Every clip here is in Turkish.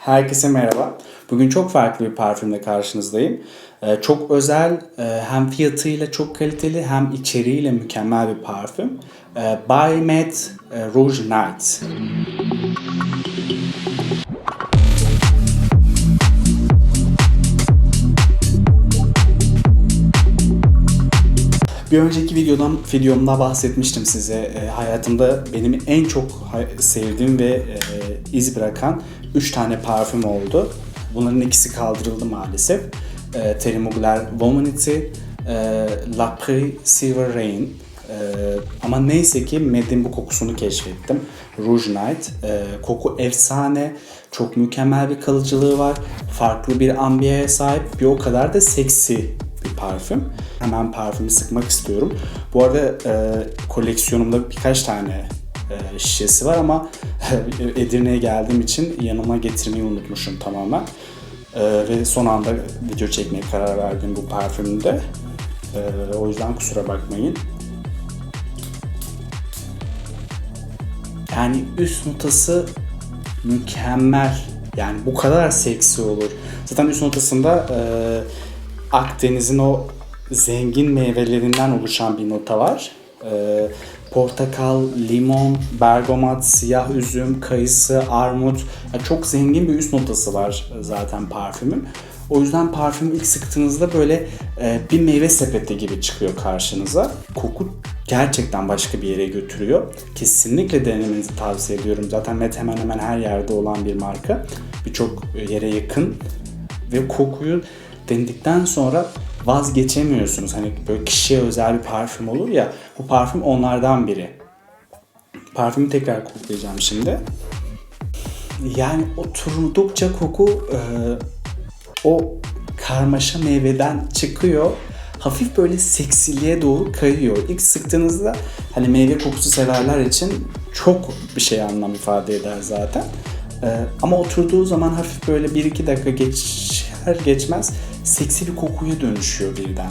Herkese merhaba. Bugün çok farklı bir parfümle karşınızdayım. Ee, çok özel, e, hem fiyatıyla çok kaliteli hem içeriğiyle mükemmel bir parfüm. Ee, By Met e, Rouge Night. Bir önceki videodan videomda bahsetmiştim size. E, hayatımda benim en çok sevdiğim ve e, iz bırakan 3 tane parfüm oldu. Bunların ikisi kaldırıldı maalesef. E, Terry Mugler Womanity, e, La Prix Silver Rain. E, ama neyse ki Med'in bu kokusunu keşfettim. Rouge Night. E, koku efsane. Çok mükemmel bir kalıcılığı var. Farklı bir ambiyaya sahip. Bir o kadar da seksi parfüm. Hemen parfümü sıkmak istiyorum. Bu arada e, koleksiyonumda birkaç tane e, şişesi var ama Edirne'ye geldiğim için yanıma getirmeyi unutmuşum tamamen. E, ve son anda video çekmeye karar verdim bu parfümde. E, o yüzden kusura bakmayın. Yani üst notası mükemmel. Yani bu kadar seksi olur. Zaten üst notasında e, Akdeniz'in o zengin meyvelerinden oluşan bir nota var. E, portakal, limon, bergamot, siyah üzüm, kayısı, armut. Ya çok zengin bir üst notası var zaten parfümün. O yüzden parfümü ilk sıktığınızda böyle e, bir meyve sepeti gibi çıkıyor karşınıza. Koku gerçekten başka bir yere götürüyor. Kesinlikle denemenizi tavsiye ediyorum. Zaten Met hemen hemen her yerde olan bir marka. Birçok yere yakın. Ve kokuyu denedikten sonra vazgeçemiyorsunuz. Hani böyle kişiye özel bir parfüm olur ya. Bu parfüm onlardan biri. Parfümü tekrar koklayacağım şimdi. Yani oturdukça koku e, o karmaşa meyveden çıkıyor. Hafif böyle seksiliğe doğru kayıyor. İlk sıktığınızda hani meyve kokusu severler için çok bir şey anlam ifade eder zaten. Ee, ama oturduğu zaman hafif böyle 1-2 dakika geçer geçmez seksi bir kokuya dönüşüyor birden.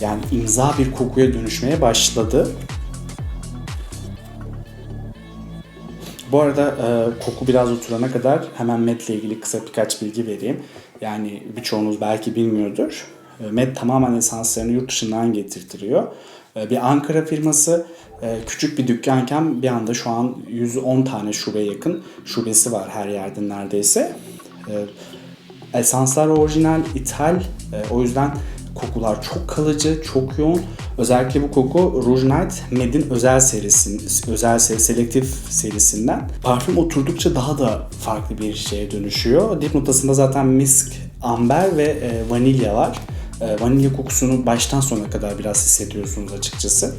Yani imza bir kokuya dönüşmeye başladı. Bu arada e, koku biraz oturana kadar hemen Met ile ilgili kısa birkaç bilgi vereyim. Yani birçoğunuz belki bilmiyordur. E, Met tamamen esanslarını yurt dışından getirtiriyor. E, bir Ankara firması e, küçük bir dükkanken bir anda şu an 110 tane şube yakın şubesi var her yerde neredeyse. E, esanslar orijinal, ithal. E, o yüzden kokular çok kalıcı, çok yoğun. Özellikle bu koku Rouge Night Med'in özel serisi, özel seri, selektif serisinden. Parfüm oturdukça daha da farklı bir şeye dönüşüyor. Dip notasında zaten misk, amber ve e, vanilya var. E, vanilya kokusunu baştan sona kadar biraz hissediyorsunuz açıkçası.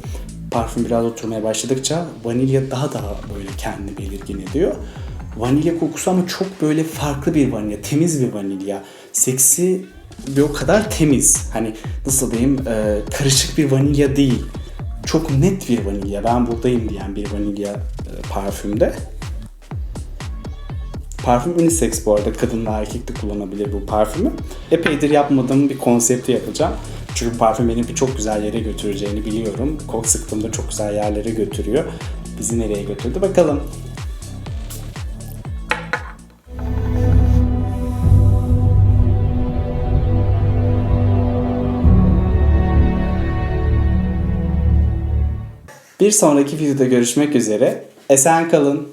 Parfüm biraz oturmaya başladıkça vanilya daha daha böyle kendini belirgin ediyor. Vanilya kokusu ama çok böyle farklı bir vanilya, temiz bir vanilya. Seksi bir o kadar temiz. Hani nasıl diyeyim e, karışık bir vanilya değil. Çok net bir vanilya. Ben buradayım diyen bir vanilya e, parfümde. Parfüm unisex bu arada. Kadın ve erkek de kullanabilir bu parfümü. Epeydir yapmadığım bir konsepti yapacağım. Çünkü parfüm beni birçok güzel yere götüreceğini biliyorum. Kok sıktığımda çok güzel yerlere götürüyor. Bizi nereye götürdü bakalım. Bir sonraki videoda görüşmek üzere. Esen kalın.